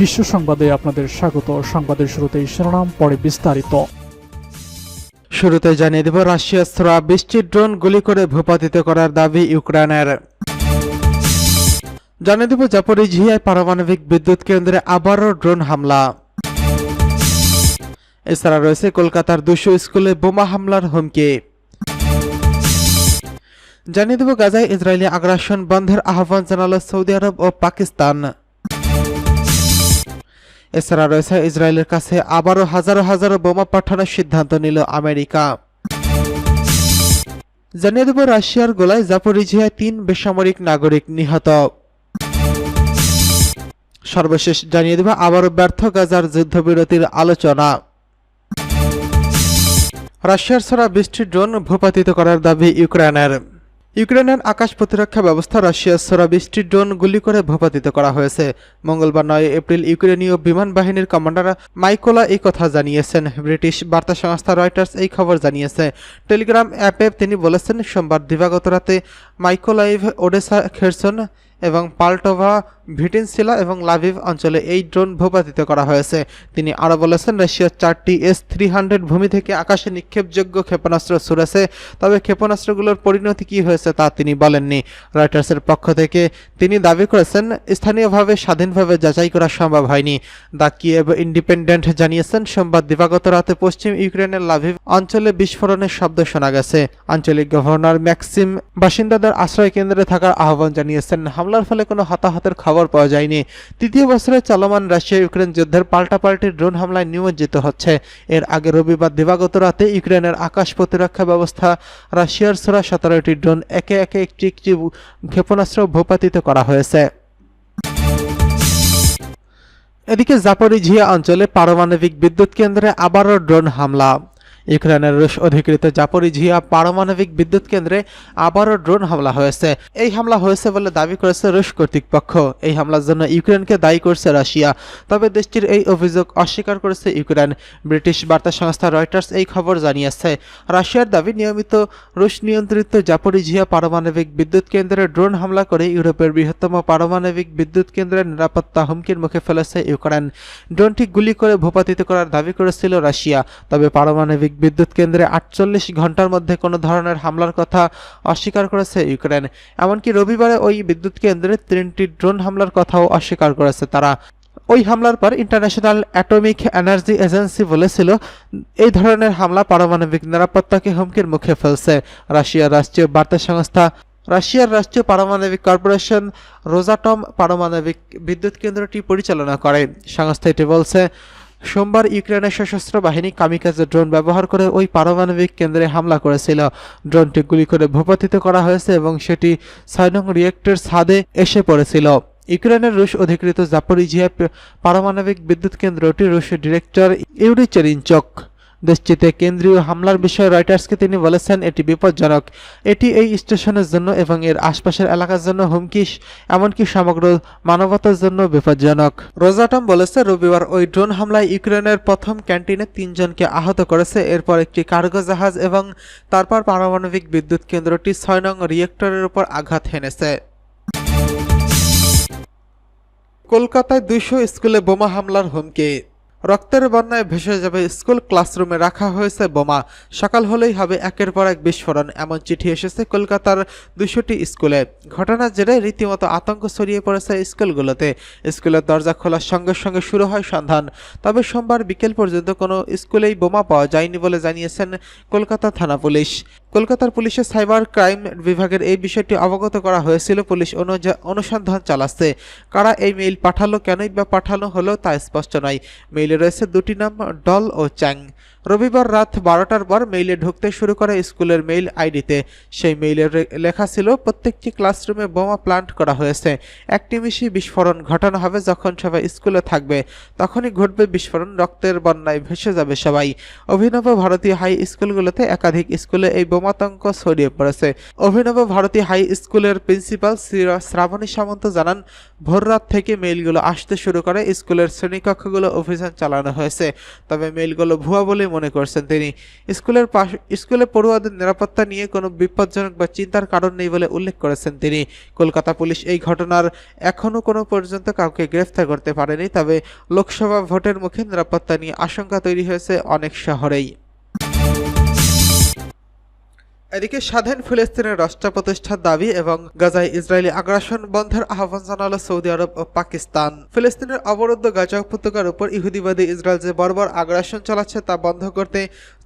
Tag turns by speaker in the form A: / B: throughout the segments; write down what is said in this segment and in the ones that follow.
A: বিশ্ব সংবাদে আপনাদের স্বাগত। সংবাদের শুরুতেই শিরোনাম, পরে বিস্তারিত।
B: শুরুতে জানিয়ে দেব, রাশিয়া ছোড়া বৃষ্টির ড্রোন গুলি করে ভূপাতিত করার দাবি ইউক্রেনের। জানিয়ে দেব জাপরিঝিয়ায় পারমাণবিক বিদ্যুৎ কেন্দ্রে আবারও ড্রোন হামলা। এছাড়া রয়েছে কলকাতার দুশো স্কুলে বোমা হামলার হুমকি। জানিয়ে দেব, গাজায় ইসরায়েলি আগ্রাসন বন্ধের আহ্বান জানালো সৌদি আরব ও পাকিস্তান। এছাড়া রয়েছে ইসরায়েলের কাছে আবারও হাজারো হাজারো বোমা পাঠানোর সিদ্ধান্ত নিল আমেরিকা। জানিয়ে দেব রাশিয়ার গোলায় জাপরিঝিয়ায় তিন বেসামরিক নাগরিক নিহত। সর্বশেষ জানিয়ে দেব আবারও ব্যর্থ গাজার যুদ্ধবিরতির আলোচনা। রাশিয়ার ছড়া বৃষ্টির ড্রোন ভূপাতিত করার দাবি ইউক্রেনের। ইউক্রেনের আকাশ প্রতিরক্ষা ব্যবস্থা রাশিয়ার সোরা বৃষ্টির ড্রোন গুলি করে ভূপাতিত করা হয়েছে। মঙ্গলবার নয় এপ্রিল ইউক্রেনীয় বিমান বাহিনীর কমান্ডার মাইকোলা এই কথা জানিয়েছেন। ব্রিটিশ বার্তা সংস্থা রয়টার্স এই খবর জানিয়েছে। টেলিগ্রাম অ্যাপে তিনি বলেছেন, সোমবার দিবাগত রাতে মাইকোলাইভ ওডেসা খেরসন এবং পাল্টোভা ভিটিনসিলা এবং লাভিভ অঞ্চলে এই ড্রোন ভূপাতিত করা হয়েছে। তিনি আরও বলেছেন, রাশিয়ার চারটি এস থ্রি হান্ড্রেড ভূমি থেকে আকাশে নিক্ষেপযোগ্য ক্ষেপণাস্ত্র ছুড়েছে। তবে ক্ষেপণাস্ত্রগুলোর পরিণতি কী হয়েছে তা তিনি বলেননি। রয়টার্সের পক্ষ থেকে তিনি দাবি করেছেন, স্থানীয়ভাবে, স্বাধীনভাবে যাচাই করা সম্ভব হয়নি। দ্য কিয়েভ ইন্ডিপেন্ডেন্ট জানিয়েছেন, সোমবার দিবাগত রাতে পশ্চিম ইউক্রেনের লাভিভ অঞ্চলে বিস্ফোরণের শব্দ শোনা গেছে। আঞ্চলিক গভর্নর ম্যাক্সিম বাসিন্দাদের আশ্রয় কেন্দ্রে থাকার আহ্বান জানিয়েছেন। হামলার ফলে কোনো হতাহতের খবর পাওয়া যায়নি। তৃতীয় বছরে চলমান রাশিয়া ইউক্রেন যুদ্ধের পাল্টাপাল্টি ড্রোন হামলায় নিমজ্জিত হচ্ছে। এর আগে রবিবার দিবাগত রাতে ইউক্রেনের আকাশ প্রতিরক্ষা ব্যবস্থা রাশিয়ার ছোড়া সতেরোটি ড্রোন একে একে একটি একটি ক্ষেপণাস্ত্র ভূপাতিত করা হয়েছে। এদিকে জাপরিঝিয়া অঞ্চলে পারমাণবিক বিদ্যুৎ কেন্দ্রে আবারও ড্রোন হামলা। ইউক্রেনের রুশ অধিকৃত জাপরিঝিয়া পারমাণবিক বিদ্যুৎ কেন্দ্রে আবারও ড্রোন হামলা হয়েছে। এই হামলা হয়েছে বলে দাবি করেছে রুশ কর্তৃপক্ষ। এই হামলার জন্য ইউক্রেনকে দায়ী করছে রাশিয়া। তবে দেশটির এই অভিযোগ অস্বীকার করেছে ইউক্রেন। ব্রিটিশ বার্তা সংস্থা রয়টার্স এই খবর জানিয়েছে। রাশিয়ার দাবি, নিয়মিত রুশ নিয়ন্ত্রিত জাপরিঝিয়া পারমাণবিক বিদ্যুৎ কেন্দ্রে ড্রোন হামলা করে ইউরোপের বৃহত্তম পারমাণবিক বিদ্যুৎ কেন্দ্রের নিরাপত্তা হুমকির মুখে ফেলেছে ইউক্রেন। ড্রোনটি গুলি করে ভূপাতিত করার দাবি করেছিল রাশিয়া। তবে পারমাণবিক বিদ্যুৎ কেন্দ্রে আটচল্লিশ ঘণ্টার মধ্যে কোনো ধরনের হামলার কথা অস্বীকার করেছে ইউক্রেন। এমনকি রবিবারে ওই বিদ্যুৎ কেন্দ্রে তিনটি ড্রোন হামলার কথাও অস্বীকার করেছে তারা। ওই হামলার পর ইন্টারন্যাশনাল অ্যাটমিক এনার্জি এজেন্সি বলেছিল, এই ধরনের হামলা পারমাণবিক নিরাপত্তাকে হুমকির মুখে ফেলছে। রাশিয়ার রাষ্ট্রীয় বার্তা সংস্থা, রাশিয়ার রাষ্ট্রীয় পারমাণবিক কর্পোরেশন রোজাটম পারমাণবিক বিদ্যুৎ কেন্দ্রটি পরিচালনা করে। সংস্থাটি বলছে সোমবার ইউক্রেনের সশস্ত্র বাহিনী কামিকাজে ড্রোন ব্যবহার করে ওই পারমাণবিক কেন্দ্রে হামলা করেছিল। ড্রোনটি গুলি করে ভূপাতিত করা হয়েছে এবং সেটি সাইনং রিয়েক্টর ছাদে এসে পড়েছিল। ইউক্রেনের রুশ অধিকৃত জাপরিজিয়া পারমাণবিক বিদ্যুৎ কেন্দ্রটি রুশের ডিরেক্টর ইউরি চেরিনচক দেশটিতে কেন্দ্রীয় হামলার বিষয়ে রয়টার্সকে তিনি বলেছেন, এটি বিপজ্জনক। এটি এই স্টেশনের জন্য এবং এর আশপাশের এলাকার জন্য হুমকি, এমনকি সমগ্র মানবতার জন্য বিপজ্জনক। রোজাটম বলেছে, রবিবার ওই ড্রোন হামলায় ইউক্রেনের প্রথম ক্যান্টিনে তিনজনকে আহত করেছে। এরপর একটি কার্গো জাহাজ এবং তারপর পারমাণবিক বিদ্যুৎ কেন্দ্রটি ছয় নং রিয়েক্টরের উপর আঘাত হেনেছে। কলকাতায় দুইশো স্কুলে বোমা হামলার হুমকি। রক্তের বন্যায় ভেসে যাবে স্কুল ক্লাসরুমে রাখা হয়েছে বোমা। সকাল হলেই হবে একের পর এক বিস্ফোরণ। এমন চিঠি এসেছে কলকাতার দুশোটি স্কুলে। ঘটনার জেরে রীতিমতো আতঙ্ক ছড়িয়ে পড়েছে স্কুলগুলোতে। স্কুলের দরজা খোলার সঙ্গে সঙ্গে শুরু হয় সন্ধান। তবে সোমবার বিকেল পর্যন্ত কোনো স্কুলেই বোমা পাওয়া যায়নি বলে জানিয়েছেন কলকাতা থানা পুলিশ। কলকাতার পুলিশের সাইবার ক্রাইম বিভাগের এই বিষয়টি অবগত করা হয়েছিল। পুলিশ অনুসন্ধান চালাচ্ছে। কারা এই মেইল পাঠালো, কেনই বা পাঠানো হলো তা স্পষ্ট নয়। মেইলে রয়েছে দুটি নাম, ডল ও চ্যাং। রবিবার রাত বারোটার পর মেইলে ঢুকতে শুরু করে স্কুলের মেইল আইডিতে। সেই মেইলের লেখা ছিল, প্রত্যেকটি ক্লাসরুমে বোমা প্লান্ট করা হয়েছে। একটি মিশি বিস্ফোরণ ঘটানো হবে যখন সবাই স্কুলে থাকবে। তখনই ঘটবে বিস্ফোরণ, রক্তের বন্যায় ভেসে যাবে সবাই। অভিনব ভারতীয় হাই স্কুলগুলোতে একাধিক স্কুলে এই বোমাতঙ্ক ছড়িয়ে পড়েছে। অভিনব ভারতী হাই স্কুলের প্রিন্সিপাল শ্রী- শ্রাবণী সামন্ত জানান ভোররাত থেকে মেইলগুলো আসতে শুরু করে স্কুলের শ্রেণীকক্ষগুলো অভিযান চালানো হয়েছে। তবে মেইলগুলো ভুয়া বলে মনে করছেন, তিনি স্কুলের স্কুলে পড়ুয়াদের নিরাপত্তা নিয়ে কোনো বিপজ্জনক বা চিন্তার কারণ নেই বলে উল্লেখ করেছেন তিনি। কলকাতা পুলিশ এই ঘটনার এখনও কোনো পর্যন্ত কাউকে গ্রেফতার করতে পারেনি, তবে লোকসভা ভোটের মুখে নিরাপত্তা নিয়ে আশঙ্কা তৈরি হয়েছে অনেক শহরেই। এদিকে স্বাধীন ফিলিস্তিনের রাষ্ট্র প্রতিষ্ঠার দাবি এবং গাজায় ইসরায়েলি আগ্রাসন বন্ধের আহ্বান জানালো সৌদি আরব ও পাকিস্তান। ফিলিস্তিনের অবরুদ্ধ গাজা উপত্যকার উপর ইহুদিবাদী ইসরায়েল যে বর্বর আগ্রাসন চালাচ্ছে তা বন্ধ করতে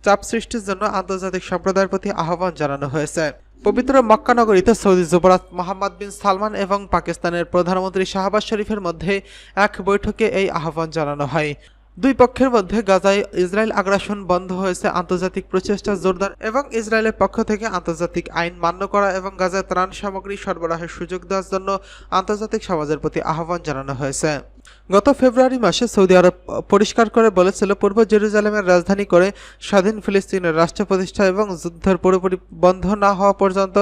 B: চাপ সৃষ্টির জন্য আন্তর্জাতিক সম্প্রদায়ের প্রতি আহ্বান জানানো হয়েছে। পবিত্র মক্কা নগরীতে সৌদি যুবরাজ মোহাম্মদ বিন সালমান এবং পাকিস্তানের প্রধানমন্ত্রী শাহবাজ শরীফের মধ্যে এক বৈঠকে এই আহ্বান জানানো হয়। দুই পক্ষের মধ্যে গাজায় ইসরায়েল আগ্রাসন বন্ধ হয়েছে। আন্তর্জাতিক প্রচেষ্টা জোরদার এবং ইসরায়েলের পক্ষ থেকে আন্তর্জাতিক আইন মান্য করা এবং গাজায় ত্রাণ সামগ্রী সরবরাহের সুযোগ দেওয়ার জন্য আন্তর্জাতিক সমাজের প্রতি আহ্বান জানানো হয়েছে। গত ফেব্রুয়ারি মাসে সৌদি আরব পরিষ্কার করে বলেছিল, পূর্ব জেরুজালেমের রাজধানী করে স্বাধীন ফিলিস্তিনের রাষ্ট্র প্রতিষ্ঠা এবং যুদ্ধের পুরোপুরি বন্ধ না হওয়া পর্যন্ত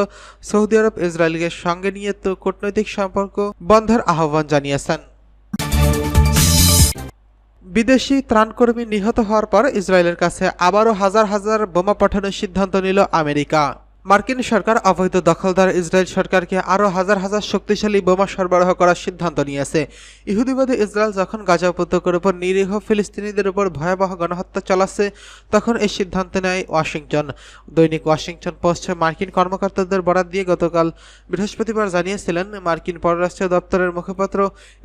B: সৌদি আরব ইসরায়েলকে সঙ্গে নিয়ে কূটনৈতিক সম্পর্ক বন্ধের আহ্বান জানিয়েছেন। বিদেশি ত্রাণকর্মী নিহত হওয়ার পর ইসরায়েলের কাছে আবারও হাজার হাজার বোমা পাঠানোর সিদ্ধান্ত নিল আমেরিকা। মার্কিন সরকার অবৈধ দখলদার ইসরায়েল সরকারকে আরও হাজার হাজার শক্তিশালী বোমা সরবরাহ করার সিদ্ধান্ত নিয়েছে। ইহুদিবাদী ইসরায়েল যখন গাজা উপত্যকার উপর নিরীহ ফিলিস্তিনিদের উপর ভয়াবহ গণহত্যা চালাচ্ছে, তখন এই সিদ্ধান্ত নেয় ওয়াশিংটন। দৈনিক ওয়াশিংটন পোস্টে মার্কিন কর্মকর্তাদের বরাত দিয়ে গতকাল বৃহস্পতিবার জানিয়েছিলেন, মার্কিন পররাষ্ট্র দপ্তরের মুখপাত্র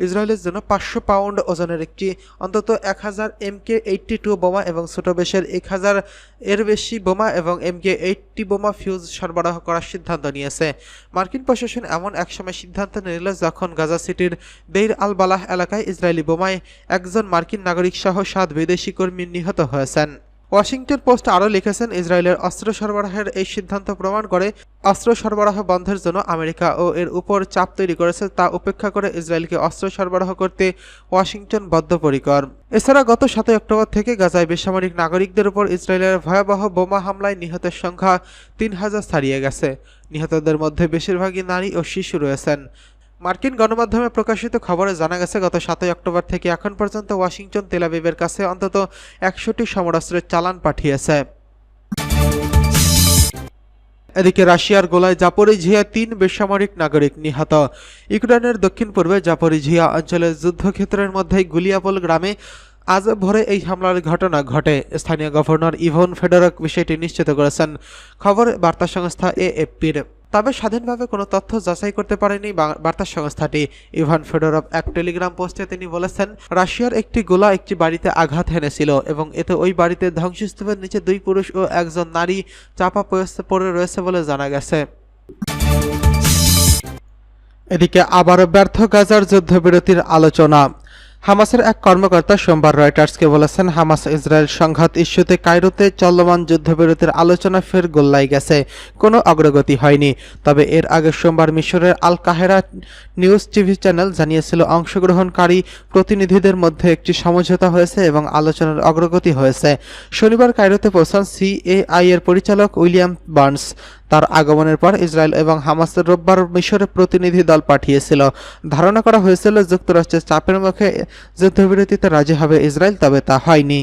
B: ইসরায়েলের জন্য পাঁচশো পাউন্ড ওজনের একটি, অন্তত এক হাজার এমকে এইটটি টু বোমা এবং ছোট বেশের এক হাজার এর বেশি বোমা এবং এমকে এইটটি বোমা ফিউজ সরবরাহ করার সিদ্ধান্ত নিয়েছে। মার্কিন প্রশাসন এমন এক সময় সিদ্ধান্ত নিল যখন গাজা সিটির বেইর আল বালাহ এলাকায় ইসরায়েলি বোমায় একজন মার্কিন নাগরিক সহ সাত বিদেশি কর্মী নিহত হয়েছেন। ওয়াশিংটন পোস্ট আরও লিখেছেন, ইসরায়েলের অস্ত্র সরবরাহের এই সিদ্ধান্ত প্রমাণ করে অস্ত্র সরবরাহ বন্ধের জন্য আমেরিকা ও এর উপর চাপ তৈরি করেছে, তা উপেক্ষা করে ইসরায়েলকে অস্ত্র সরবরাহ করতে ওয়াশিংটন বদ্ধপরিকর। এছাড়া গত সাতই অক্টোবর থেকে গাজায় বেসামরিক নাগরিকদের উপর ইসরায়েলের ভয়াবহ বোমা হামলায় নিহতের সংখ্যা তিন হাজার ছাড়িয়ে গেছে। নিহতদের মধ্যে বেশিরভাগই নারী ও শিশু রয়েছেন। মার্কিন গণমাধ্যমে প্রকাশিত খবরে জানা গেছে, গত সাতই অক্টোবর থেকে এখন পর্যন্ত ওয়াশিংটন তেলাবিবের কাছে অন্তত একশোটি সমরাস্ত্রের চালান পাঠিয়েছে। এদিকে রাশিয়ার গোলায় জাপরিঝিয়া তিন বেসামরিক নাগরিক নিহত। ইউক্রেনের দক্ষিণ পূর্বে জাপরিঝিয়া অঞ্চলের যুদ্ধক্ষেত্রের মধ্যে গুলিয়াপোল গ্রামে আজ ভোরে এই হামলার ঘটনা ঘটে। স্থানীয় গভর্নর ইভন ফেডারক বিষয়টি নিশ্চিত করেছেন। খবর বার্তা সংস্থা এএফপির। তবে স্বাধীনভাবে কোনো তথ্য যাচাই করতে পারেনি বার্তা সংস্থাটি। ইভান ফেডোরভ এক টেলিগ্রাম পোস্টে তিনি বলেছেন, রাশিয়ার একটি গোলা একটি বাড়িতে আঘাত হেনেছিল এবং এতে ওই বাড়িতে ধ্বংসস্তূপের নিচে দুই পুরুষ ও একজন নারী চাপা পড়ে রয়েছে বলে জানা গেছে। এদিকে আবারও ব্যর্থ গাজার যুদ্ধবিরতির আলোচনা। হামাসের এক কর্মকর্তা সোমবার রয়টার্সকে বলেছেন, হামাস ইসরায়েল সংঘাত ইস্যুতে কায়রোতে চলমান যুদ্ধবিরতির আলোচনা ফের গোল্লাই গেছে। কোনো অগ্রগতি হয়নি। তবে এর আগে সোমবার মিশরের Al Qahera news TV channel জানিয়েছিল, অংশগ্রহণকারী প্রতিনিধিদের মধ্যে একটি সমঝোতা হয়েছে এবং আলোচনার অগ্রগতি হয়েছে। শনিবার কায়রোতে পৌঁছান সিএআই এর পরিচালক উইলিয়াম বার্নস। তার আগমনের পর ইসরায়েল এবং হামাসের রোববার মিশরের প্রতিনিধি দল পাঠিয়েছিল। ধারণা করা হয়েছিল যুক্তরাষ্ট্রের চাপের মুখে যুদ্ধবিরতিতে রাজি হবে ইসরায়েল, তবে তা হয়নি।